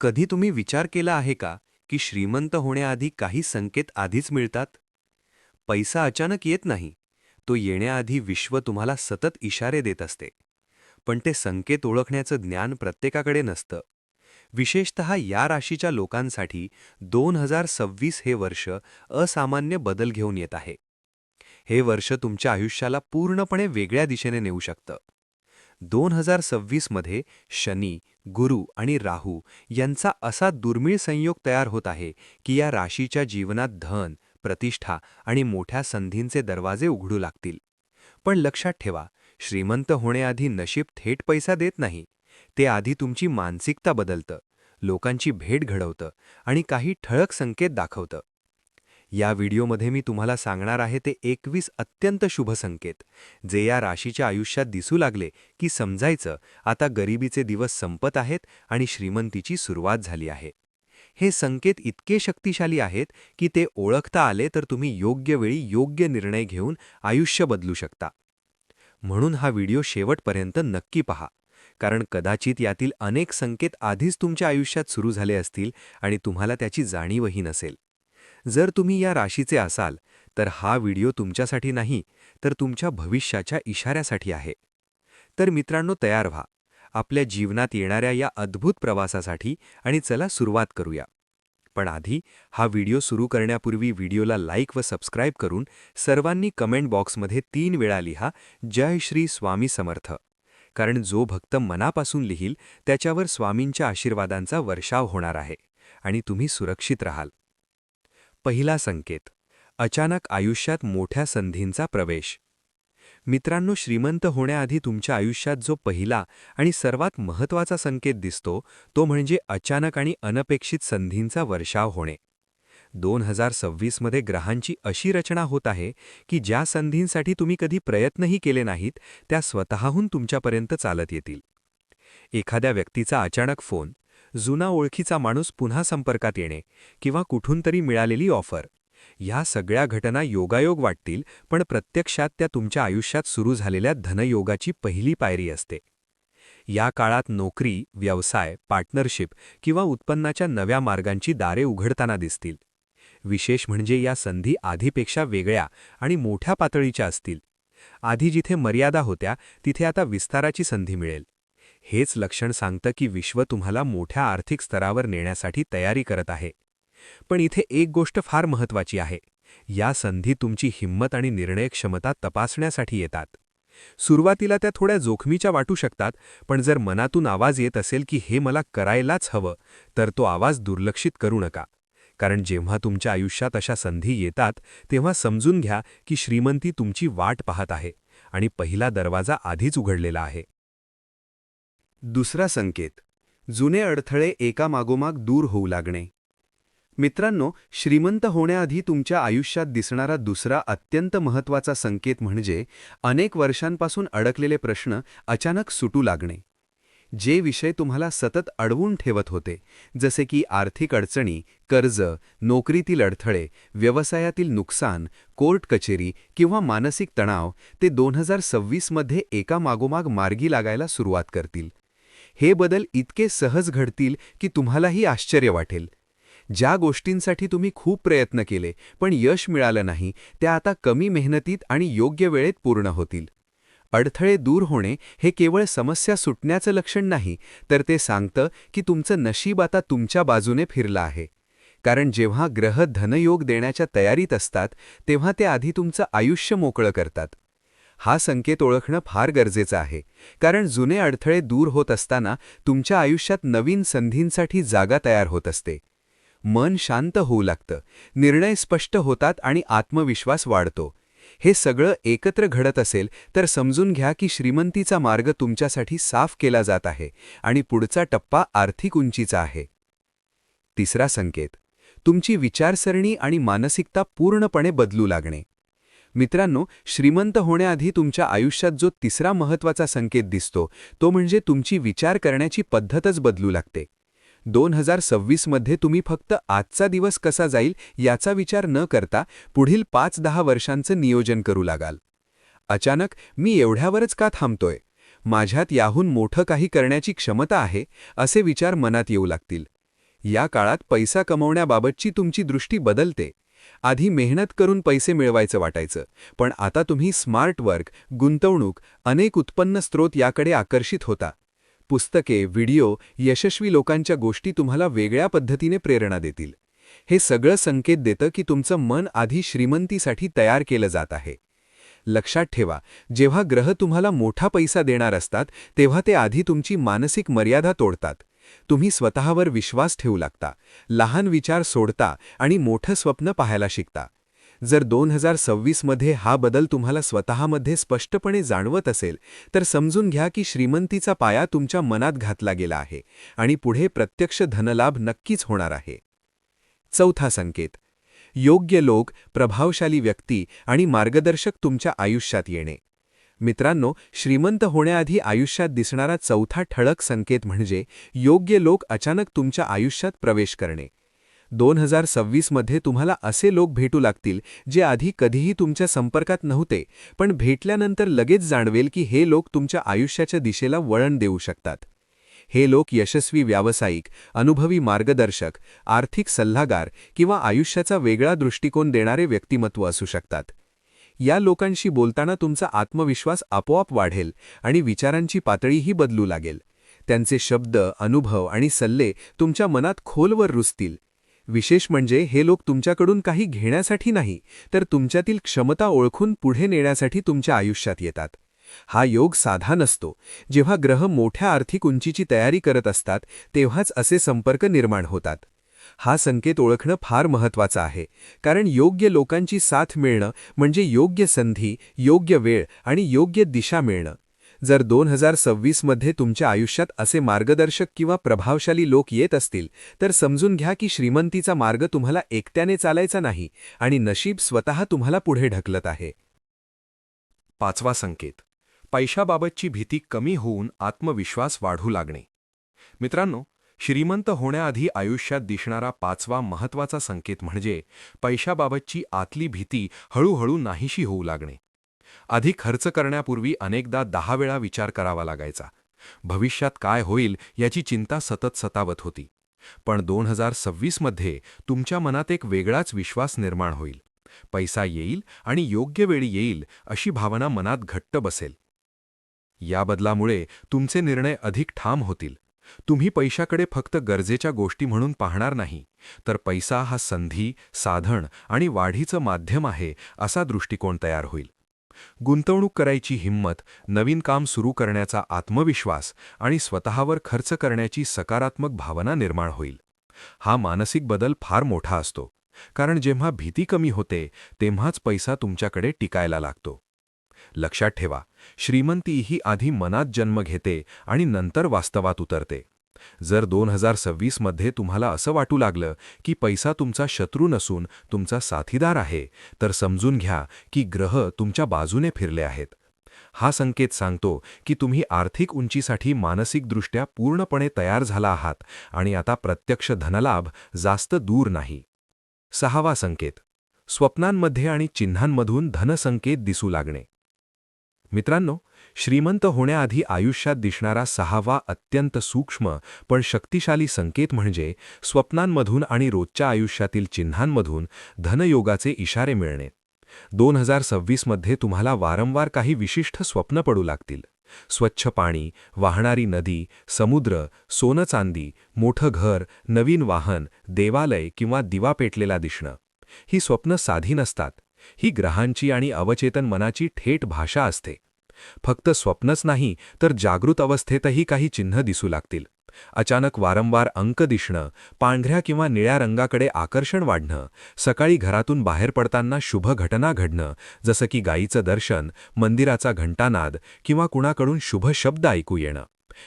कधी तुम्ही विचार केला आहे का की श्रीमंत होण्याआधी काही संकेत आधीच मिळतात? पैसा अचानक येत नाही. तो येण्याआधी विश्व तुम्हाला सतत इशारे देत असते. पण ते संकेत ओळखण्याचं ज्ञान प्रत्येकाकडे नसतं. विशेषत या राशीच्या लोकांसाठी दोन हजार सव्वीस हे वर्ष असामान्य बदल घेऊन येत आहे. हे वर्ष तुमच्या आयुष्याला पूर्णपणे वेगळ्या दिशेने नेऊ शकतं. दोन हजार सव्वीसमध्ये शनी गुरु आणि राहू यांचा असा दुर्मिळ संयोग तयार होत आहे की या राशीच्या जीवनात धन प्रतिष्ठा आणि मोठ्या संधींचे दरवाजे उघडू लागतील. पण लक्षात ठेवा श्रीमंत होण्याआधी नशीब थेट पैसा देत नाही. ते आधी तुमची मानसिकता बदलतं लोकांची भेट घडवतं आणि काही ठळक संकेत दाखवतं. या व्हिडिओमध्ये मी तुम्हाला सांगणार आहे ते एकवीस अत्यंत शुभ संकेत. जे या राशीच्या आयुष्यात दिसू लागले की समजायचं आता गरिबीचे दिवस संपत आहेत आणि श्रीमंतीची सुरुवात झाली आहे. हे संकेत इतके शक्तिशाली आहेत की ते ओळखता आले तर तुम्ही योग्य वेळी योग्य निर्णय घेऊन आयुष्य बदलू शकता. म्हणून हा व्हिडिओ शेवटपर्यंत नक्की पहा. कारण कदाचित यातील अनेक संकेत आधीच तुमच्या आयुष्यात सुरू झाले असतील आणि तुम्हाला त्याची जाणीवही नसेल. जर तुम्ही या राशीचे असाल तर हा व्हिडिओ तुमच्यासाठी नाही तर तुमच्या भविष्याच्या इशाऱ्यासाठी आहे. तर मित्रांनो तयार व्हा. आपल्या जीवनात येणाऱ्या या अद्भुत प्रवासासाठी आणि चला सुरुवात करूया. पण आधी हा व्हिडिओ सुरू करण्यापूर्वी व्हिडिओला लाईक व सबस्क्राईब करून सर्वांनी कमेंट बॉक्समध्ये तीन वेळा लिहा जय श्री स्वामी समर्थ. कारण जो भक्त मनापासून लिहील त्याच्यावर स्वामींच्या आशीर्वादांचा वर्षाव होणार आहे आणि तुम्ही सुरक्षित राहाल. पहिला संकेत. अचानक आयुष्यात मोठ्या संधींचा प्रवेश. मित्रांनो श्रीमंत होण्याआधी तुमच्या आयुष्यात जो पहिला आणि सर्वात महत्त्वाचा संकेत दिसतो तो म्हणजे अचानक आणि अनपेक्षित संधींचा वर्षाव होणे. दोन हजार सव्वीसमध्ये ग्रहांची अशी रचना होत आहे की ज्या संधींसाठी तुम्ही कधी प्रयत्नही केले नाहीत त्या स्वतःहून तुमच्यापर्यंत चालत येतील. एखाद्या व्यक्तीचा अचानक फोन जुना ओळखीचा माणूस पुन्हा संपर्कात येणे किंवा कुठून तरी मिळालेली ऑफर. ह्या सगळ्या घटना योगायोग वाटतील पण प्रत्यक्षात त्या तुमच्या आयुष्यात सुरू झालेल्या धनयोगाची पहिली पायरी असते. या काळात नोकरी व्यवसाय पार्टनरशिप किंवा उत्पन्नाच्या नव्या मार्गांची दारे उघडताना दिसतील. विशेष म्हणजे या संधी आधीपेक्षा वेगळ्या आणि मोठ्या पातळीच्या असतील. आधी जिथे मर्यादा होत्या तिथे आता विस्ताराची संधी मिळेल. हेच लक्षण सांगतं की विश्व तुम्हाला मोठ्या आर्थिक स्तरावर नेण्यासाठी तयारी करत आहे. पण इथे एक गोष्ट फार महत्वाची आहे. या संधी तुमची हिंमत आणि निर्णय क्षमता तपासण्यासाठी येतात. सुरुवातीला त्या थोड्या जोखमीच्या वाटू शकतात पण जर मनातून आवाज येत असेल की हे मला करायलाच हवं तर तो आवाज दुर्लक्षित करू नका. कारण जेव्हा तुमच्या आयुष्यात अशा संधी येतात तेव्हा समजून घ्या की श्रीमंती तुमची वाट पाहत आहे आणि पहिला दरवाजा आधीच उघडलेला आहे. दुसरा संकेत. जुने अडथळे एकामागोमाग दूर होऊ लागणे. मित्रांनो श्रीमंत होण्याआधी तुमच्या आयुष्यात दिसणारा दुसरा अत्यंत महत्त्वाचा संकेत म्हणजे अनेक वर्षांपासून अडकलेले प्रश्न अचानक सुटू लागणे. जे विषय तुम्हाला सतत अडवून ठेवत होते जसे की आर्थिक अडचणी कर्ज नोकरीतील अडथळे व्यवसायातील नुकसान कोर्ट कचेरी किंवा मानसिक तणाव ते दोन हजार सव्वीसमध्ये एकामागोमाग मार्गी लागायला सुरुवात करतील. हे बदल इतके सहज घडतील की तुम्हालाही आश्चर्य वाटेल. ज्या गोष्टींसाठी तुम्ही खूप प्रयत्न केले पण यश मिळालं नाही त्या आता कमी मेहनतीत आणि योग्य वेळेत पूर्ण होतील. अडथळे दूर होणे हे केवळ समस्या सुटण्याचं लक्षण नाही तर ते सांगतं की तुमचं नशीब आता तुमच्या बाजूने फिरलं आहे. कारण जेव्हा ग्रह धनयोग देण्याच्या तयारीत असतात तेव्हा ते आधी तुमचं आयुष्य मोकळं करतात. हा संकेत ओळखणं फार गरजेचं आहे. कारण जुने अडथळे दूर होत असताना तुमच्या आयुष्यात नवीन संधींसाठी जागा तयार होत असते. मन शांत होऊ लागतं. निर्णय स्पष्ट होतात आणि आत्मविश्वास वाढतो. हे सगळं एकत्र घडत असेल तर समजून घ्या की श्रीमंतीचा मार्ग तुमच्यासाठी साफ केला जात आहे आणि पुढचा टप्पा आर्थिक उंचीचा आहे. तिसरा संकेत. तुमची विचारसरणी आणि मानसिकता पूर्णपणे बदलू लागणे. मित्रांनो श्रीमंत होण्याआधी तुमच्या आयुष्यात जो तिसरा महत्त्वाचा संकेत दिसतो तो म्हणजे तुमची विचार करण्याची पद्धतच बदलू लागते. दोन हजार सव्वीसमध्ये तुम्ही फक्त आजचा दिवस कसा जाईल याचा विचार न करता पुढील पाच दहा वर्षांचं नियोजन करू लागाल. अचानक मी एवढ्यावरच का थांबतोय? माझ्यात याहून मोठं काही करण्याची क्षमता आहे असे विचार मनात येऊ लागतील. या काळात पैसा कमवण्याबाबतची तुमची दृष्टी बदलते. आधी मेहनत करून पैसे मिळवायचं वाटायचं. पण आता तुम्ही स्मार्ट वर्क गुंतवणूक अनेक उत्पन्न स्रोत याकडे आकर्षित होता. पुस्तके व्हिडिओ यशस्वी लोकांच्या गोष्टी तुम्हाला वेगळ्या पद्धतीने प्रेरणा देतील. हे सगळं संकेत देतं की तुमचं मन आधी श्रीमंतीसाठी तयार केलं जात आहे. लक्षात ठेवा जेव्हा ग्रह तुम्हाला मोठा पैसा देणार असतात तेव्हा ते आधी तुमची मानसिक मर्यादा तोडतात. तुम्ही स्वतःवर विश्वास ठेवू लागता लहान विचार सोडता आणि मोठं स्वप्न पाहायला शिकता. जर दोन हजार सव्वीसमध्ये हा बदल तुम्हाला स्वतःमध्ये स्पष्टपणे जाणवत असेल तर समजून घ्या की श्रीमंतीचा पाया तुमच्या मनात घातला गेला आहे आणि पुढे प्रत्यक्ष धनलाभ नक्कीच होणार आहे. चौथा संकेत. योग्य लोक प्रभावशाली व्यक्ती आणि मार्गदर्शक तुमच्या आयुष्यात येणे. मित्रांनो श्रीमंत होण्याआधी आयुष्यात दिसणारा चौथा ठळक संकेत म्हणजे योग्य लोक अचानक तुमच्या आयुष्यात प्रवेश करणे. दोन हजार सव्वीसमध्ये तुम्हाला असे लोक भेटू लागतील जे आधी कधीही तुमच्या संपर्कात नव्हते पण भेटल्यानंतर लगेच जाणवेल की हे लोक तुमच्या आयुष्याच्या दिशेला वळण देऊ शकतात. हे लोक यशस्वी व्यावसायिक अनुभवी मार्गदर्शक आर्थिक सल्लागार किंवा आयुष्याचा वेगळा दृष्टिकोन देणारे व्यक्तिमत्व असू शकतात. या लोकांशी बोलताना तुमचा आत्मविश्वास आपोआप वाढेल आणि विचारांची पातळीही बदलू लागेल. त्यांचे शब्द अनुभव आणि सल्ले तुमच्या मनात खोलवर रुजतील. विशेष म्हणजे हे लोक तुमच्याकडून काही घेण्यासाठी नाही तर तुमच्यातील क्षमता ओळखून पुढे नेण्यासाठी तुमच्या आयुष्यात येतात. हा योग साधा नसतो. जेव्हा ग्रह मोठ्या आर्थिक उंचीची तयारी करत असतात तेव्हाच असे संपर्क निर्माण होतात. हा संकेत ओळखणं फार महत्वाचं आहे. कारण योग्य लोकांची साथ मिळणं म्हणजे योग्य संधी योग्य वेळ आणि योग्य दिशा मिळणं. जर दोन हजार सव्वीसमध्ये तुमच्या आयुष्यात असे मार्गदर्शक किंवा प्रभावशाली लोक येत असतील तर समजून घ्या की श्रीमंतीचा मार्ग तुम्हाला एकट्याने चालायचा नाही आणि नशीब स्वतः तुम्हाला पुढे ढकलत आहे. पाचवा संकेत. पैशाबाबतची भीती कमी होऊन आत्मविश्वास वाढू लागणे. मित्रांनो श्रीमंत होण्याआधी आयुष्यात दिसणारा पाचवा महत्त्वाचा संकेत म्हणजे पैशाबाबतची आतली भीती हळूहळू नाहीशी होऊ लागणे. आधी खर्च करण्यापूर्वी अनेकदा दहा वेळा विचार करावा लागायचा. भविष्यात काय होईल याची चिंता सतत सतावत होती. पण दोन हजार सव्वीसमध्ये तुमच्या मनात एक वेगळाच विश्वास निर्माण होईल. पैसा येईल आणि योग्य वेळी येईल अशी भावना मनात घट्ट बसेल. या बदलामुळे तुमचे निर्णय अधिक ठाम होतील. तुम्ही पैशाकडे फक्त गरजेच्या गोष्टी म्हणून पाहणार नाही तर पैसा हा संधी साधन आणि वाढीचं माध्यम आहे असा दृष्टिकोन तयार होईल. गुंतवणूक करायची हिंमत नवीन काम सुरू करण्याचा आत्मविश्वास आणि स्वतःवर खर्च करण्याची सकारात्मक भावना निर्माण होईल. हा मानसिक बदल फार मोठा असतो कारण जेव्हा भीती कमी होते तेव्हाच पैसा तुमच्याकडे टिकायला लागतो. लक्षात ठेवा श्रीमंती ही आधी मनात जन्म घेते आणि नंतर वास्तवात उतरते. जर दोन हजार सव्वीसमध्ये तुम्हाला असं वाटू लागलं की पैसा तुमचा शत्रू नसून तुमचा साथीदार आहे तर समजून घ्या की ग्रह तुमच्या बाजूने फिरले आहेत. हा संकेत सांगतो की तुम्ही आर्थिक उंचीसाठी मानसिकदृष्ट्या पूर्णपणे तयार झाला आहात आणि आता प्रत्यक्ष धनलाभ जास्त दूर नाही. सहावा संकेत. स्वप्नांमध्ये आणि चिन्हांमधून धनसंकेत दिसू लागणे. मित्रांनो श्रीमंत होण्याआधी आयुष्यात दिसणारा सहावा अत्यंत सूक्ष्म पण शक्तिशाली संकेत म्हणजे स्वप्नांमधून आणि रोजच्या आयुष्यातील चिन्हांमधून धनयोगाचे इशारे मिळणे. दोन हजार सव्वीसमध्ये तुम्हाला वारंवार काही विशिष्ट स्वप्न पडू लागतील. स्वच्छ पाणी वाहणारी नदी समुद्र सोनं चांदी मोठं घर नवीन वाहन देवालय किंवा दिवा पेटलेला दिसणं. ही स्वप्न साधी नसतात ही ग्रहांची आणि अवचेतन मनाची थेट भाषा असते. फक्त स्वप्नच नाही तर जागृत अवस्थेतही काही चिन्ह दिसू लागतील. अचानक वारंवार अंक दिसणं पांढऱ्या किंवा निळ्या रंगाकडे आकर्षण वाढणं सकाळी घरातून बाहेर पडताना शुभ घटना घडणं जसं की गायीचं दर्शन मंदिराचा घंटानाद किंवा कुणाकडून शुभ शब्द ऐकू येणं.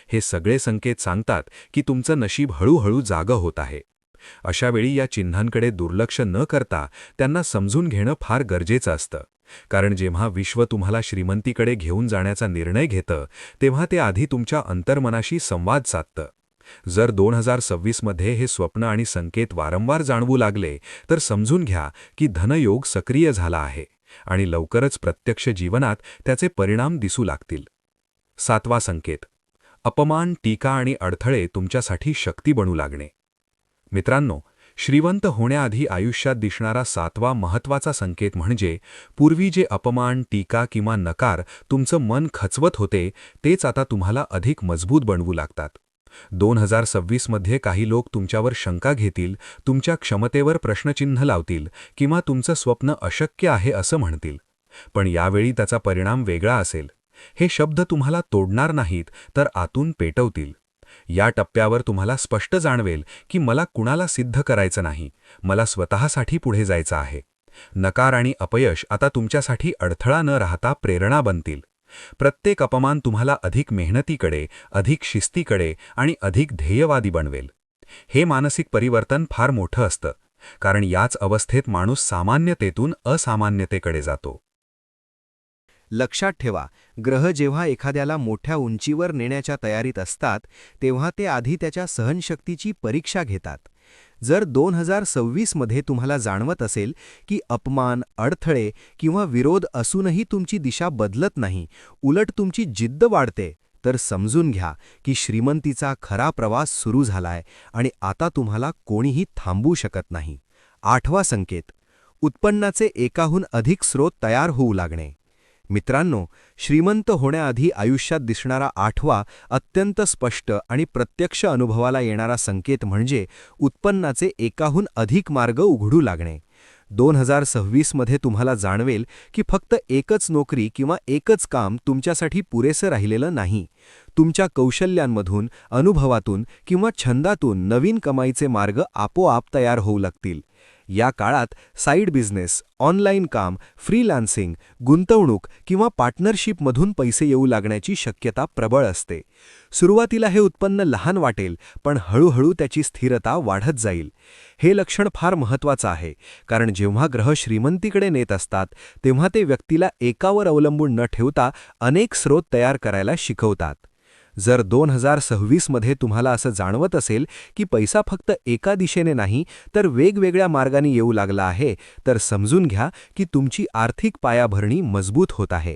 हे सगळे संकेत सांगतात की तुमचं नशीब हळूहळू जागं होत आहे. अशावेळी या चिन्हांकडे दुर्लक्ष न करता त्यांना समजून घेणं फार गरजेचं असतं. कारण जेव्हा विश्व तुम्हाला श्रीमंतीकडे घेऊन जाण्याचा निर्णय घेतं तेव्हा ते आधी तुमच्या अंतर्मनाशी संवाद साधतं. जर दोन हजार सव्वीसमध्ये हे स्वप्न आणि संकेत वारंवार जाणवू लागले तर समजून घ्या की धनयोग सक्रिय झाला आहे आणि लवकरच प्रत्यक्ष जीवनात त्याचे परिणाम दिसू लागतील. सातवा संकेत. अपमान टीका आणि अडथळे तुमच्यासाठी शक्ती बनू लागणे. मित्रांनो श्रीवंत होण्याआधी आयुष्यात दिसणारा सातवा महत्त्वाचा संकेत म्हणजे पूर्वी जे अपमान टीका किंवा नकार तुमचं मन खचवत होते तेच आता तुम्हाला अधिक मजबूत बनवू लागतात. दोन हजार सव्वीसमध्ये काही लोक तुमच्यावर शंका घेतील तुमच्या क्षमतेवर प्रश्नचिन्ह लावतील किंवा तुमचं स्वप्न अशक्य आहे असं म्हणतील. पण यावेळी त्याचा परिणाम वेगळा असेल. हे शब्द तुम्हाला तोडणार नाहीत तर आतून पेटवतील. या टप्प्यावर तुम्हाला स्पष्ट जाणवेल की मला कुणाला सिद्ध करायचं नाही मला स्वतःसाठी पुढे जायचं आहे. नकार आणि अपयश आता तुमच्यासाठी अडथळा न राहता प्रेरणा बनतील. प्रत्येक अपमान तुम्हाला अधिक मेहनतीकडे अधिक शिस्तीकडे आणि अधिक ध्येयवादी बनवेल. हे मानसिक परिवर्तन फार मोठं असतं कारण याच अवस्थेत माणूस सामान्यतेतून असामान्यतेकडे जातो. लक्षात ठेवा ग्रह जेव्हा एखाद्याला मोठ्या उंचीवर नेण्याच्या तयारीत असतात तेव्हा ते आधी त्याच्या सहनशक्तीची परीक्षा घेतात. जर दोन हजार सव्वीसमध्ये तुम्हाला जाणवत असेल की अपमान अडथळे किंवा विरोध असूनही तुमची दिशा बदलत नाही उलट तुमची जिद्द वाढते तर समजून घ्या की श्रीमंतीचा खरा प्रवास सुरू झालाय आणि आता तुम्हाला कोणीही थांबवू शकत नाही. आठवा संकेत उत्पन्नाचे एकाहून अधिक स्रोत तयार होऊ लागणे. मित्रांनो श्रीमंत होण्याआधी आयुष्यात दिसणारा आठवा अत्यंत स्पष्ट आणि प्रत्यक्ष अनुभवाला येणारा संकेत म्हणजे उत्पन्नाचे एकाहून अधिक मार्ग उघडू लागणे. दोन हजार सव्वीसमध्ये तुम्हाला जाणवेल की फक्त एकच नोकरी किंवा एकच काम तुमच्यासाठी पुरेसं राहिलेलं नाही. तुमच्या कौशल्यांमधून अनुभवातून किंवा छंदातून नवीन कमाईचे मार्ग आपोआप तयार होऊ लागतील. या काळात साईड बिझनेस ऑनलाईन काम फ्रीलान्सिंग गुंतवणूक किंवा पार्टनरशिपमधून पैसे येऊ लागण्याची शक्यता प्रबळ असते. सुरुवातीला हे उत्पन्न लहान वाटेल पण हळूहळू त्याची स्थिरता वाढत जाईल. हे लक्षण फार महत्वाचं आहे कारण जेव्हा ग्रह श्रीमंतीकडे नेत असतात तेव्हा ते व्यक्तीला एकावर अवलंबून न ठेवता अनेक स्रोत तयार करायला शिकवतात. जर दोन हजार सव्वीसमध्ये तुम्हाला असं जाणवत असेल की पैसा फक्त एका दिशेने नाही तर वेगवेगळ्या मार्गाने येऊ लागला आहे तर समजून घ्या की तुमची आर्थिक पायाभरणी मजबूत होत आहे.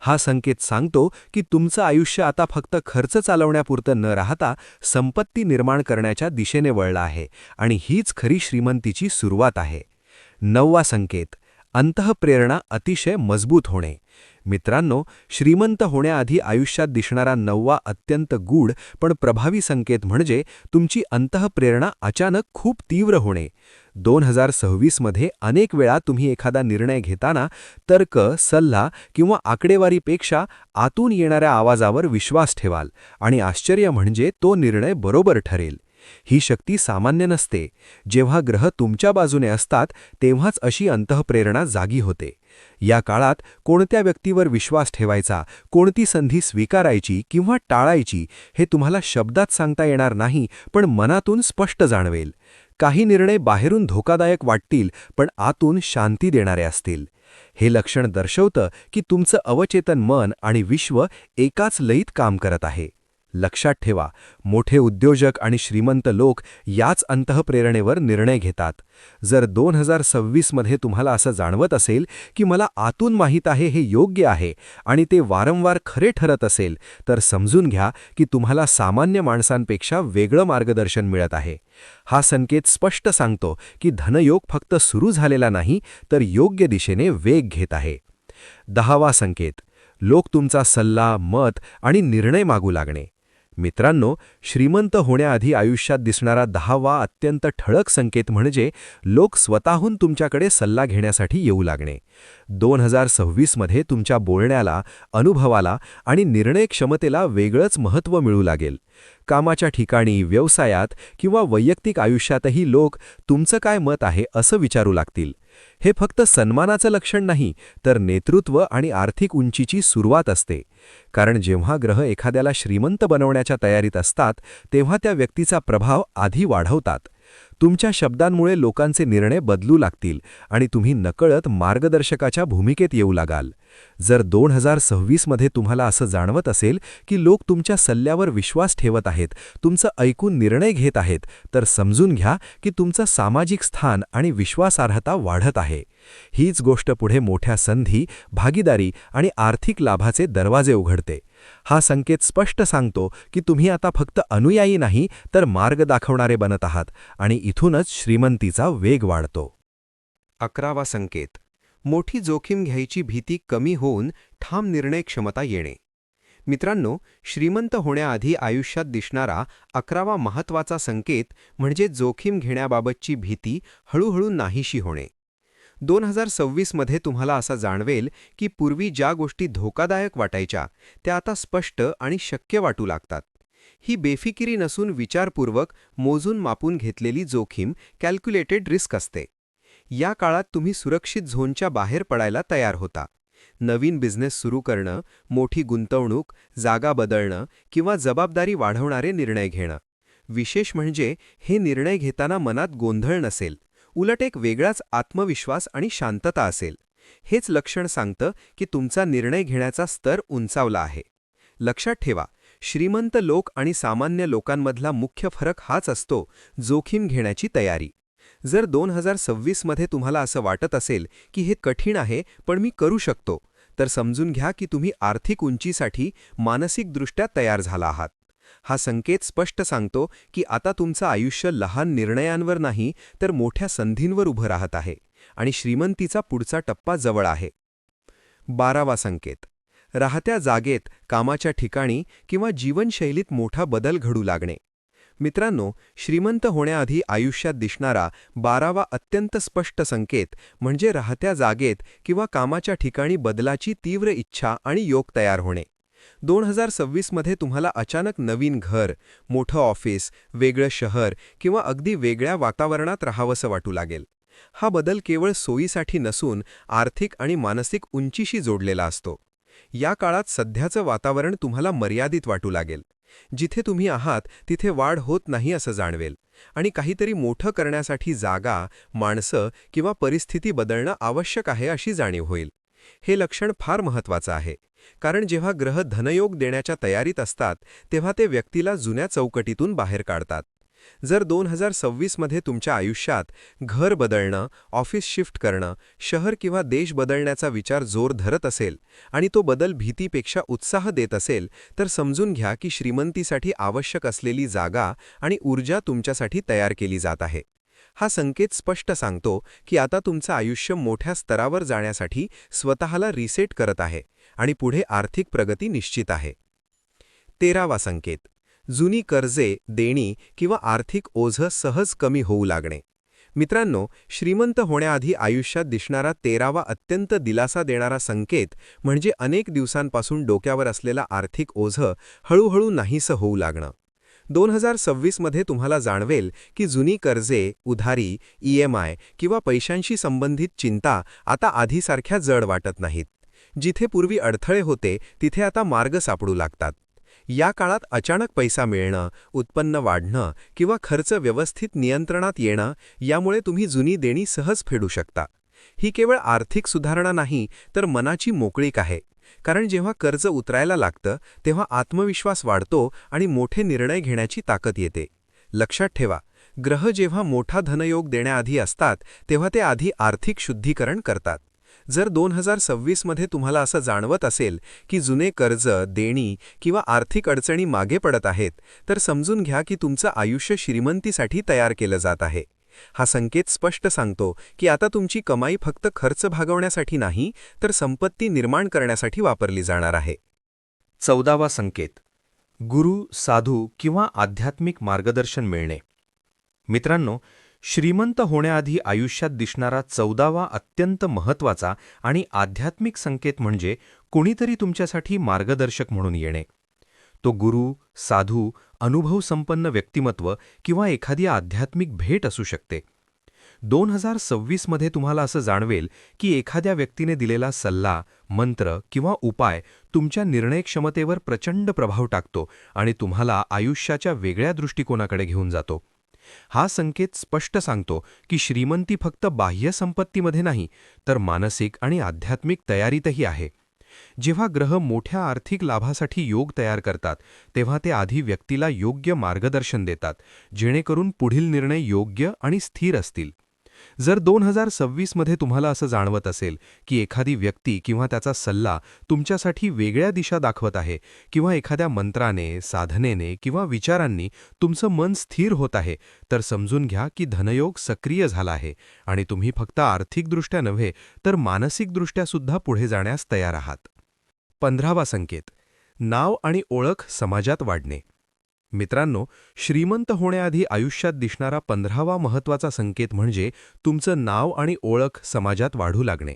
हा संकेत सांगतो की तुमचं आयुष्य आता फक्त खर्च चालवण्यापुरतं न राहता संपत्ती निर्माण करण्याच्या दिशेने वळलं आहे आणि हीच खरी श्रीमंतीची सुरुवात आहे. नववा संकेत. अंतःप्रेरणा अतिशय मजबूत होणे. मित्रांनो श्रीमंत होण्याआधी आयुष्यात दिसणारा नववा अत्यंत गूढ पण प्रभावी संकेत म्हणजे तुमची अंतःप्रेरणा अचानक खूप तीव्र होणे. दोन हजार सव्वीसमध्ये अनेक वेळा तुम्ही एखादा निर्णय घेताना तर्क सल्ला किंवा आकडेवारीपेक्षा आतून येणाऱ्या आवाजावर विश्वास ठेवाल आणि आश्चर्य म्हणजे तो निर्णय बरोबर ठरेल. ही शक्ती सामान्य नसते. जेव्हा ग्रह तुमच्या बाजूने असतात तेव्हाच अशी अंतःप्रेरणा जागी होते. या काळात कोणत्या व्यक्तीवर विश्वास ठेवायचा कोणती संधी स्वीकारायची किंवा टाळायची हे तुम्हाला शब्दात सांगता येणार नाही पण मनातून स्पष्ट जाणवेल. काही निर्णय बाहेरून धोकादायक वाटतील पण आतून शांती देणारे असतील. हे लक्षण दर्शवतं की तुमचं अवचेतन मन आणि विश्व एकाच लयीत काम करत आहे. लक्षात ठेवा मोठे उद्योजक आणि श्रीमंत लोक याच अंतःप्रेरणेवर निर्णय घेतात. जर दोन हजार सव्वीसमध्ये तुम्हाला असं जाणवत असेल की मला आतून माहीत आहे हे योग्य आहे आणि ते वारंवार खरे ठरत असेल तर समजून घ्या की तुम्हाला सामान्य माणसांपेक्षा वेगळं मार्गदर्शन मिळत आहे. हा संकेत स्पष्ट सांगतो की धनयोग फक्त सुरू झालेला नाही तर योग्य दिशेने वेग घेत आहे. दहावा संकेत लोक तुमचा सल्ला मत आणि निर्णय मागू लागणे. मित्रांनो श्रीमंत होण्याआधी आयुष्यात दिसणारा दहावा अत्यंत ठळक संकेत म्हणजे लोक स्वतःहून तुमच्याकडे सल्ला घेण्यासाठी येऊ लागणे. दोन हजार सव्वीसमध्ये तुमच्या बोलण्याला अनुभवाला आणि निर्णय क्षमतेला वेगळंच महत्त्व मिळू लागेल. कामाच्या ठिकाणी व्यवसायात किंवा वैयक्तिक आयुष्यातही लोक तुमचं काय मत आहे? असं विचारू लागतील. हे फक्त सन्मानाचं लक्षण नाही तर नेतृत्व आणि आर्थिक उंचीची सुरुवात असते. कारण जेव्हा ग्रह एखाद्याला श्रीमंत बनवण्याच्या तयारीत असतात तेव्हा त्या व्यक्तीचा प्रभाव आधी वाढवतात. तुमच्या शब्दांमुळे लोकांचे निर्णय बदलू लागतील आणि तुम्ही नकळत मार्गदर्शकाच्या भूमिकेत येऊ लागाल. जर दोन हजार सव्वीसमध्ये तुम्हाला असं जाणवत असेल की लोक तुमच्या सल्ल्यावर विश्वास ठेवत आहेत तुमचं ऐकून निर्णय घेत आहेत तर समजून घ्या की तुमचं सामाजिक स्थान आणि विश्वासार्हता वाढत आहे. हीच गोष्ट पुढे मोठ्या संधी भागीदारी आणि आर्थिक लाभाचे दरवाजे उघडते. हा संकेत स्पष्ट सांगतो की तुम्ही आता फक्त अनुयायी नाही तर मार्ग दाखवणारे बनत आहात आणि इथूनच श्रीमंतीचा वेग वाढतो. अकरावा संकेत. मोठी जोखीम घ्यायची भीती कमी होऊन ठाम निर्णय क्षमता येणे. मित्रांनो श्रीमंत होण्याआधी आयुष्यात दिसणारा अकरावा महत्त्वाचा संकेत म्हणजे जोखीम घेण्याबाबतची भीती हळूहळू नाहीशी होणे. दोन हजार सव्वीसमध्ये तुम्हाला असा जाणवेल की पूर्वी ज्या गोष्टी धोकादायक वाटायच्या त्या आता स्पष्ट आणि शक्य वाटू लागतात. ही बेफिकिरी नसून विचारपूर्वक मोजून मापून घेतलेली जोखीम कॅल्क्युलेटेड रिस्क असते. या काळात तुम्ही सुरक्षित झोनच्या बाहेर पडायला तयार होता. नवीन बिझनेस सुरू करणं मोठी गुंतवणूक जागा बदलणं किंवा जबाबदारी वाढवणारे निर्णय घेणं. विशेष म्हणजे हे निर्णय घेताना मनात गोंधळ नसेल. उलट एक वेगळाच आत्मविश्वास आणि शांतता असेल. हेच लक्षण सांगतं की तुमचा निर्णय घेण्याचा स्तर उंचावला आहे. लक्षात ठेवा श्रीमंत लोक आणि सामान्य लोकांमधला मुख्य फरक हाच असतो जोखीम घेण्याची तयारी. जर दोन हजार सव्वीसमध्ये तुम्हाला असं वाटत असेल की हे कठीण आहे पण मी करू शकतो तर समजून घ्या की तुम्ही आर्थिक उंचीसाठी मानसिकदृष्ट्या तयार झाला आहात. हा संकेत स्पष्ट सांगतो की आता तुमचं आयुष्य लहान निर्णयांवर नाही तर मोठ्या संधींवर उभं राहत आहे आणि श्रीमंतीचा पुढचा टप्पा जवळ आहे. बारावा संकेत. राहत्या जागेत कामाच्या ठिकाणी किंवा जीवनशैलीत मोठा बदल घडू लागणे. मित्रांनो श्रीमंत होण्याआधी आयुष्यात दिसणारा बारावा अत्यंत स्पष्ट संकेत म्हणजे राहत्या जागेत किंवा कामाच्या ठिकाणी बदलाची तीव्र इच्छा आणि योग तयार होणे. दोन हजार सव्वीसमध्ये तुम्हाला अचानक नवीन घर मोठं ऑफिस वेगळं शहर किंवा अगदी वेगळ्या वातावरणात राहावंसं वाटू लागेल. हा बदल केवळ सोयीसाठी नसून आर्थिक आणि मानसिक उंचीशी जोडलेला असतो. या काळात सध्याचं वातावरण तुम्हाला मर्यादित वाटू लागेल. जिथे तुम्ही आहात तिथे वाढ होत नाही असं जाणवेल. आणि काहीतरी मोठं करण्यासाठी जागा माणसं किंवा परिस्थिती बदलणं आवश्यक आहे अशी जाणीव होईल. हे लक्षण फार महत्वाचं आहे. कारण जेव्हा ग्रह धनयोग देण्याच्या तयारीत असतात तेव्हा ते व्यक्तीला जुन्या चौकटीतून बाहेर काढतात. जर दोन हजार सव्वीसमध्ये तुमच्या आयुष्यात घर बदलणं ऑफिस शिफ्ट करणं शहर किंवा देश बदलण्याचा विचार जोर धरत असेल आणि तो बदल भीतीपेक्षा उत्साह देत असेल तर समजून घ्या की श्रीमंतीसाठी आवश्यक असलेली जागा आणि ऊर्जा तुमच्यासाठी तयार केली जात आहे. हा संकेत स्पष्ट सांगतो की आता तुमचं आयुष्य मोठ्या स्तरावर जाण्यासाठी स्वतःला रिसेट करत आहे आणि पुढे आर्थिक प्रगती निश्चित आहे. तेरावा संकेत. जुनी कर्जे देणी किंवा आर्थिक ओझं सहज कमी होऊ लागणे. मित्रांनो श्रीमंत होण्याआधी आयुष्यात दिसणारा तेरावा अत्यंत दिलासा देणारा संकेत म्हणजे अनेक दिवसांपासून डोक्यावर असलेला आर्थिक ओझं हळूहळू नाहीसं होऊ लागणं. दोन हजार सव्वीसमध्ये तुम्हाला जाणवेल की जुनी कर्जे उधारी ईएमआय किंवा पैशांशी संबंधित चिंता आता आधीसारख्या जड वाटत नाहीत. जिथे पूर्वी अडथळे होते तिथे आता मार्ग सापडू लागतात. या काळात अचानक पैसा मिळणं उत्पन्न वाढणं किंवा खर्च व्यवस्थित नियंत्रणात येणं यामुळे तुम्ही जुनी देणी सहज फेडू शकता. ही केवळ आर्थिक सुधारणा नाही तर मनाची मोकळीक आहे. कारण जेव्हा कर्ज उतरायला लागतं तेव्हा आत्मविश्वास वाढतो आणि मोठे निर्णय घेण्याची ताकद येते. लक्षात ठेवा ग्रह जेव्हा मोठा धनयोग देण्याआधी असतात तेव्हा ते आधी आर्थिक शुद्धीकरण करतात. जर दोन हजार सव्वीसमध्ये तुम्हाला असं जाणवत असेल की जुने कर्ज देणी किंवा आर्थिक अडचणी मागे पडत आहेत तर समजून घ्या की तुमचं आयुष्य श्रीमंतीसाठी तयार केलं जात आहे. हा संकेत स्पष्ट सांगतो की आता तुमची कमाई फक्त खर्च भागवण्यासाठी नाही तर संपत्ती निर्माण करण्यासाठी वापरली जाणार आहे. चौदावा संकेत. गुरु साधू किंवा आध्यात्मिक मार्गदर्शन मिळणे. मित्रांनो श्रीमंत होण्याआधी आयुष्यात दिसणारा चौदावा अत्यंत महत्त्वाचा आणि आध्यात्मिक संकेत म्हणजे कुणीतरी तुमच्यासाठी मार्गदर्शक म्हणून येणे. तो गुरु साधू अनुभवसंपन्न व्यक्तिमत्व किंवा एखादी आध्यात्मिक भेट असू शकते. दोन हजार सव्वीसमध्ये तुम्हाला असं जाणवेल की एखाद्या व्यक्तीने दिलेला सल्ला मंत्र किंवा उपाय तुमच्या निर्णयक्षमतेवर प्रचंड प्रभाव टाकतो आणि तुम्हाला आयुष्याच्या वेगळ्या दृष्टिकोनाकडे घेऊन जातो. हा संकेत स्पष्ट सांगतो की श्रीमंती फक्त बाह्य संपत्तीमध्ये नाही तर मानसिक आणि आध्यात्मिक तयारीतही आहे. जेव्हा ग्रह मोठ्या आर्थिक लाभासाठी योग तयार करतात तेव्हा ते आधी व्यक्तीला योग्य मार्गदर्शन देतात जेणेकरून पुढील निर्णय योग्य आणि स्थिर असतील. जर दोन हजार सव्वीसमध्ये तुम्हाला असं जाणवत असेल की एखादी व्यक्ती किंवा त्याचा सल्ला तुमच्यासाठी वेगळ्या दिशा दाखवत आहे किंवा एखाद्या मंत्राने साधनेने किंवा विचारांनी तुमचं मन स्थिर होत आहे तर समजून घ्या की धनयोग सक्रिय झाला आहे आणि तुम्ही फक्त आर्थिकदृष्ट्या नव्हे तर मानसिकदृष्ट्या सुद्धा पुढे जाण्यास तयार आहात. पंधरावा संकेत नाव आणि ओळख समाजात वाढणे. मित्रांनो श्रीमंत होण्याआधी आयुष्यात दिसणारा पंधरावा महत्त्वाचा संकेत म्हणजे तुमचं नाव आणि ओळख समाजात वाढू लागणे.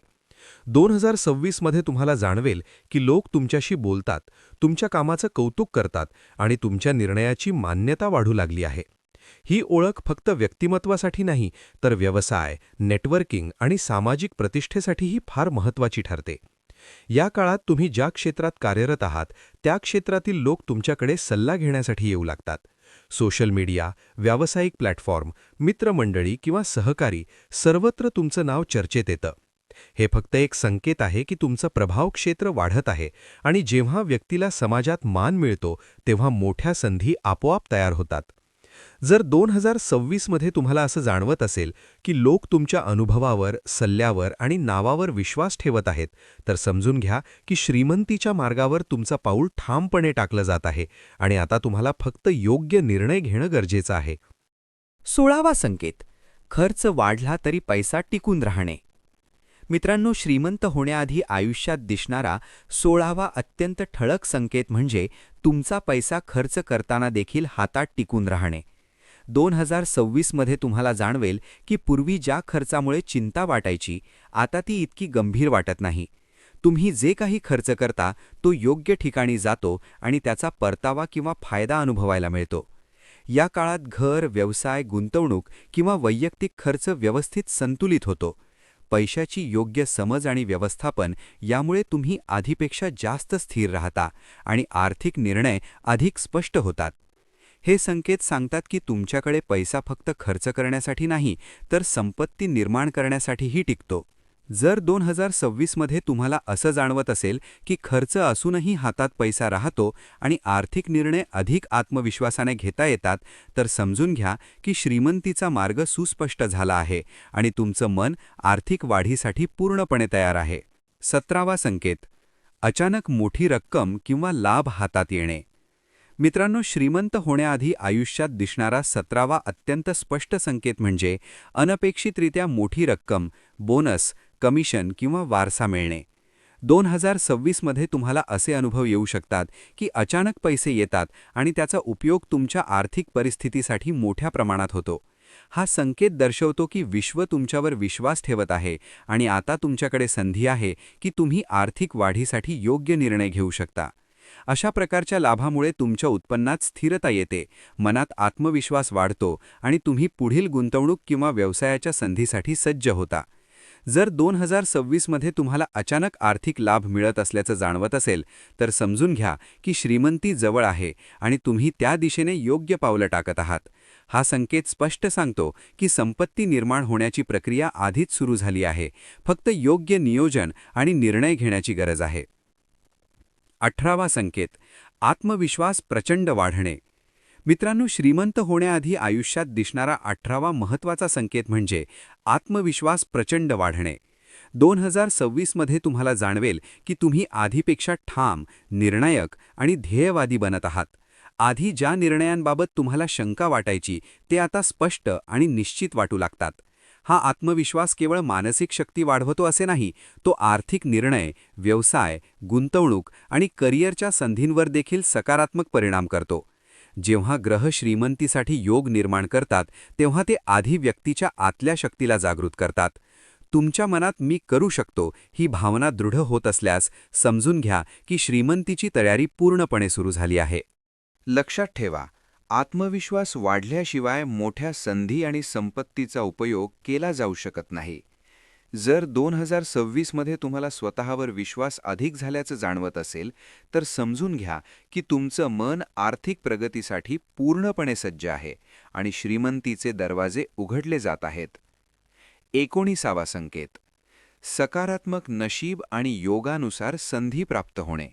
दोन हजार सव्वीसमध्ये तुम्हाला जाणवेल की लोक तुमच्याशी बोलतात तुमच्या कामाचं कौतुक करतात आणि तुमच्या निर्णयाची मान्यता वाढू लागली आहे. ही ओळख फक्त व्यक्तिमत्वासाठी नाही तर व्यवसाय नेटवर्किंग आणि सामाजिक प्रतिष्ठेसाठीही फार महत्त्वाची ठरते. या काळात तुम्ही ज्या क्षेत्रात कार्यरत आहात त्या क्षेत्रातील लोक तुमच्याकडे सल्ला घेण्यासाठी येऊ लागतात. सोशल मीडिया व्यावसायिक प्लॅटफॉर्म मित्रमंडळी किंवा सहकारी सर्वत्र तुमचं नाव चर्चेत येतं. हे फक्त एक संकेत आहे की तुमचं प्रभाव क्षेत्र वाढत आहे आणि जेव्हा व्यक्तीला समाजात मान मिळतो तेव्हा मोठ्या संधी आपोआप तयार होतात. जर दोन हजार सव्वीसमध्ये तुम्हाला असं जाणवत असेल की लोक तुमच्या अनुभवावर सल्ल्यावर आणि नावावर विश्वास ठेवत आहेत तर समजून घ्या की श्रीमंतीच्या मार्गावर तुमचं पाऊल ठामपणे टाकलं जात आहे आणि आता तुम्हाला फक्त योग्य निर्णय घेणं गरजेचं आहे. सोळावा संकेत खर्च वाढला तरी पैसा टिकून राहणे. मित्रांनो श्रीमंत होण्याआधी आयुष्यात दिसणारा सोळावा अत्यंत ठळक संकेत म्हणजे तुमचा पैसा खर्च करताना देखील हातात टिकून राहणे. दोन हजार सव्वीसमध्ये तुम्हाला जाणवेल की पूर्वी ज्या खर्चामुळे चिंता वाटायची आता ती इतकी गंभीर वाटत नाही. तुम्ही जे काही खर्च करता तो योग्य ठिकाणी जातो आणि त्याचा परतावा किंवा फायदा अनुभवायला मिळतो. या काळात घर व्यवसाय गुंतवणूक किंवा वैयक्तिक खर्च व्यवस्थित संतुलित होतो. पैशाची योग्य समज आणि व्यवस्थापन यामुळे तुम्ही आधीपेक्षा जास्त स्थिर राहता आणि आर्थिक निर्णय अधिक स्पष्ट होतात. हे संकेत सांगतात की तुमच्याकडे पैसा फक्त खर्च करण्यासाठी नाही तर संपत्ती निर्माण करण्यासाठीही टिकतो. जर दोन हजार सव्वीसमध्ये तुम्हाला असं जाणवत असेल की खर्च असूनही हातात पैसा राहतो आणि आर्थिक निर्णय अधिक आत्मविश्वासाने घेता येतात तर समजून घ्या की श्रीमंतीचा मार्ग सुस्पष्ट झाला आहे आणि तुमचं मन आर्थिक वाढीसाठी पूर्णपणे तयार आहे. सतरावा संकेत. अचानक मोठी रक्कम किंवा लाभ हातात येणे. मित्रांनो श्रीमंत होण्याआधी आयुष्यात दिसणारा सतरावा अत्यंत स्पष्ट संकेत म्हणजे अनपेक्षितरित्या मोठी रक्कम बोनस कमिशन किंवा वारसा मिळणे. दोन हजार सव्वीसमध्ये तुम्हाला असे अनुभव येऊ शकतात की अचानक पैसे येतात आणि त्याचा उपयोग तुमच्या आर्थिक परिस्थितीसाठी मोठ्या प्रमाणात होतो. हा संकेत दर्शवतो की विश्व तुमच्यावर विश्वास ठेवत आहे आणि आता तुमच्याकडे संधी आहे की तुम्ही आर्थिक वाढीसाठी योग्य निर्णय घेऊ शकता. अशा प्रकारच्या लाभामुळे तुमच्या उत्पन्नात स्थिरता येते मनात आत्मविश्वास वाढतो आणि तुम्ही पुढील गुंतवणूक किंवा व्यवसायाच्या संधीसाठी सज्ज होता. जर दोन हजार सव्वीसमध्ये तुम्हाला अचानक आर्थिक लाभ मिळत असल्याचं जाणवत असेल तर समजून घ्या की श्रीमंती जवळ आहे आणि तुम्ही त्या दिशेने योग्य पावलं टाकत आहात. हा संकेत स्पष्ट सांगतो की संपत्ती निर्माण होण्याची प्रक्रिया आधीच सुरू झाली आहे. फक्त योग्य नियोजन आणि निर्णय घेण्याची गरज आहे. अठरावा संकेत आत्मविश्वास प्रचंड वाढणे. मित्रांनो श्रीमंत होण्याआधी आयुष्यात दिसणारा अठरावा महत्त्वाचा संकेत म्हणजे आत्मविश्वास प्रचंड वाढणे. दोन हजार सव्वीसमध्ये तुम्हाला जाणवेल की तुम्ही आधीपेक्षा ठाम निर्णायक आणि ध्येयवादी बनत आहात. आधी ज्या निर्णयांबाबत तुम्हाला शंका वाटायची ते आता स्पष्ट आणि निश्चित वाटू लागतात. हा आत्मविश्वास केवळ मानसिक शक्ती वाढवतो असे नाही तो आर्थिक निर्णय व्यवसाय गुंतवणूक आणि करिअरच्या संधींवर देखील सकारात्मक परिणाम करतो. जेव्हा ग्रह श्रीमंतीसाठी योग निर्माण करतात तेव्हा ते आधी व्यक्तीच्या आतल्या शक्तीला जागृत करतात. तुमच्या मनात मी करू शकतो ही भावना दृढ होत असल्यास समजून घ्या की श्रीमंतीची तयारी पूर्णपणे सुरू झाली आहे. लक्षात ठेवा आत्मविश्वास वाढल्याशिवाय मोठ्या संधी आणि संपत्तीचा उपयोग केला जाऊ शकत नाही. जर दोन हजार सव्वीसमध्ये तुम्हाला स्वतःवर विश्वास अधिक झाल्याचं जाणवत असेल तर समजून घ्या की तुमचं मन आर्थिक प्रगतीसाठी पूर्णपणे सज्ज आहे आणि श्रीमंतीचे दरवाजे उघडले जात आहेत. एकोणीसावा संकेत. सकारात्मक नशीब आणि योगानुसार संधी प्राप्त होणे.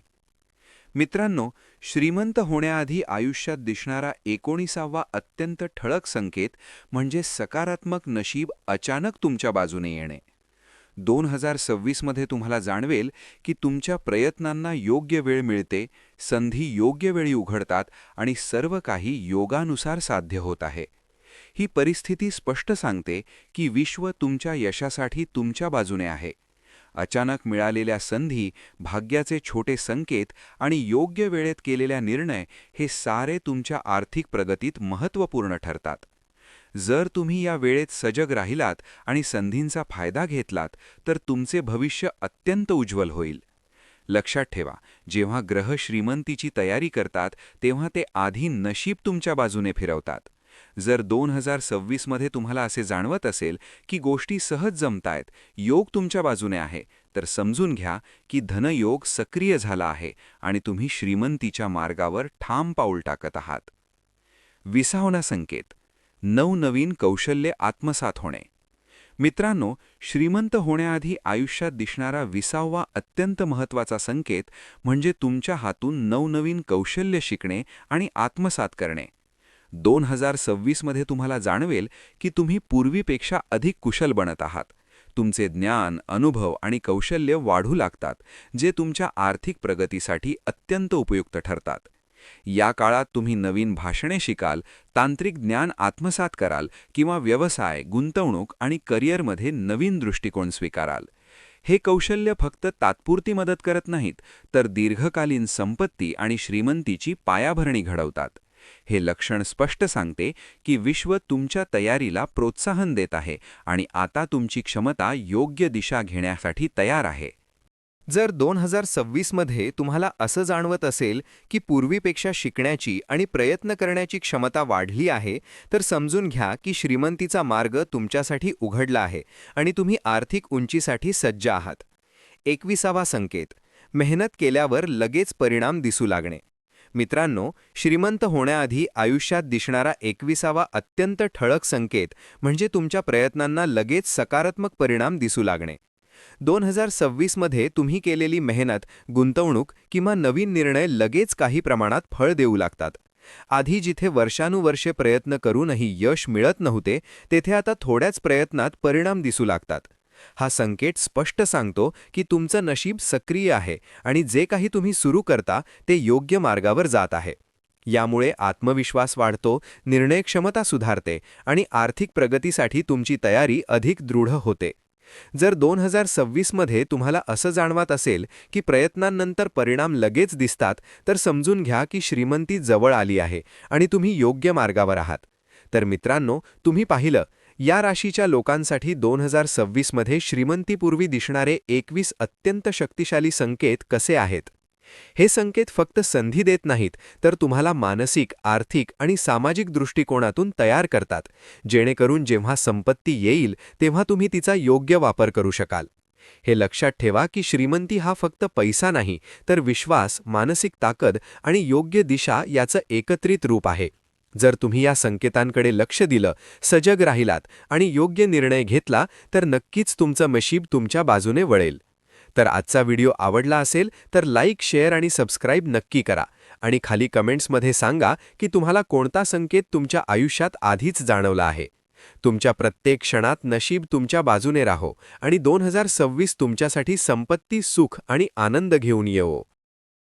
मित्रांनो श्रीमंत होण्याआधी आयुष्यात दिसणारा एकोणीसावा अत्यंत ठळक संकेत म्हणजे सकारात्मक नशीब अचानक तुमच्या बाजूने येणे. दोन हजार सव्वीसमध्ये तुम्हाला जाणवेल की तुमच्या प्रयत्नांना योग्य वेळ मिळते संधी योग्य वेळी उघडतात आणि सर्व काही योगानुसार साध्य होत आहे. ही परिस्थिती स्पष्ट सांगते की विश्व तुमच्या यशासाठी तुमच्या बाजूने आहे. अचानक मिळालेल्या संधी भाग्याचे छोटे संकेत आणि योग्य वेळेत केलेल्या निर्णय हे सारे तुमच्या आर्थिक प्रगतीत महत्त्वपूर्ण ठरतात. जर तुम्ही या वेळेत सजग राहिलात आणि संधींचा फायदा घेतलात तर तुमचे भविष्य अत्यंत उज्ज्वल होईल. लक्षात ठेवा जेव्हा ग्रह श्रीमंतीची तयारी करतात तेव्हा ते आधी नशीब तुमच्या बाजूने फिरवतात. जर दोन हजार सव्वीसमध्ये तुम्हाला असे जाणवत असेल की गोष्टी सहज जमतायत योग तुमच्या बाजूने आहे तर समजून घ्या की धनयोग सक्रिय झाला आहे आणि तुम्ही श्रीमंतीच्या मार्गावर ठाम पाऊल टाकत आहात. विसावना संकेत नवनवीन कौशल्य आत्मसात होणे. मित्रांनो श्रीमंत होण्याआधी आयुष्यात दिसणारा विसावा अत्यंत महत्त्वाचा संकेत म्हणजे तुमच्या हातून नवनवीन कौशल्य शिकणे आणि आत्मसात करणे. दोन हजार सव्वीसमध्ये तुम्हाला जाणवेल की तुम्ही पूर्वीपेक्षा अधिक कुशल बनत आहात. तुमचे ज्ञान अनुभव आणि कौशल्य वाढू लागतात जे तुमच्या आर्थिक प्रगतीसाठी अत्यंत उपयुक्त ठरतात. या काळात तुम्ही नवीन भाषणे शिकाल तांत्रिक ज्ञान आत्मसात कराल किंवा व्यवसाय गुंतवणूक आणि करिअरमध्ये नवीन दृष्टिकोन स्वीकाराल. हे कौशल्य फक्त तात्पुरती मदत करत नाहीत तर दीर्घकालीन संपत्ती आणि श्रीमंतीची पायाभरणी घडवतात. हे लक्षण स्पष्ट सांगते की विश्व तुमच्या तयारीला प्रोत्साहन देत आहे आणि आता तुमची क्षमता योग्य दिशा घेण्यासाठी तयार आहे. जर दोन हजार सव्वीसमध्ये तुम्हाला असं जाणवत असेल की पूर्वीपेक्षा शिकण्याची आणि प्रयत्न करण्याची क्षमता वाढली आहे तर समजून घ्या की श्रीमंतीचा मार्ग तुमच्यासाठी उघडला आहे आणि तुम्ही आर्थिक उंचीसाठी सज्ज आहात. एकविसावा संकेत. मेहनत केल्यावर लगेच परिणाम दिसू लागणे. मित्रांनो श्रीमंत होण्याआधी आयुष्यात दिसणारा एकविसावा अत्यंत ठळक संकेत म्हणजे तुमच्या प्रयत्नांना लगेच सकारात्मक परिणाम दिसू लागणे. दोन हजार सव्वीसमध्ये तुम्ही केलेली मेहनत गुंतवणूक किंवा नवीन निर्णय लगेच काही प्रमाणात फळ देऊ लागतात. आधी जिथे वर्षानुवर्षे प्रयत्न करूनही यश मिळत नव्हते तेथे आता थोड्याच प्रयत्नात परिणाम दिसू लागतात. हा संकेत स्पष्ट सांगतो की तुमचं नशीब सक्रिय आहे आणि जे काही तुम्ही सुरू करता ते योग्य मार्गावर जात आहे. यामुळे आत्मविश्वास वाढतो निर्णयक्षमता सुधारते आणि आर्थिक प्रगतीसाठी तुमची तयारी अधिक दृढ होते. जर दोन हजार सव्वीसमध्ये तुम्हाला असं जाणवत असेल की प्रयत्नांनंतर परिणाम लगेच दिसतात तर समजून घ्या की श्रीमंती जवळ आली आहे आणि तुम्ही योग्य मार्गावर आहात. तर मित्रांनो तुम्ही पाहिलं या राशीच्या लोकांसाठी दोन हजार सव्वीसमध्ये श्रीमंतीपूर्वी दिसणारे एकवीस अत्यंत शक्तिशाली संकेत कसे आहेत? हे संकेत फक्त संधी देत नाहीत तर तुम्हाला मानसिक आर्थिक आणि सामाजिक दृष्टिकोनातून तयार करतात. जेणेकरून जेव्हा संपत्ती येईल तेव्हा तुम्ही तिचा योग्य वापर करू शकाल. हे लक्षात ठेवा की श्रीमंती हा फक्त पैसा नाही तर विश्वास मानसिक ताकद आणि योग्य दिशा याचं एकत्रित रूप आहे. जर तुम्ही या संकेतांकडे लक्ष दिलं सजग राहिलात आणि योग्य निर्णय घेतला तर नक्कीच तुमचं नशीब तुमच्या बाजूने वळेल. तर आजचा व्हिडिओ आवडला असेल तर लाईक शेअर आणि सबस्क्राईब नक्की करा. आणि खाली कमेंट्समध्ये सांगा की तुम्हाला कोणता संकेत तुमच्या आयुष्यात आधीच जाणवला आहे. तुमच्या प्रत्येक क्षणात नशीब तुमच्या बाजूने राहो आणि दोन हजार सव्वीस तुमच्यासाठी संपत्ती सुख आणि आनंद घेऊन येवो.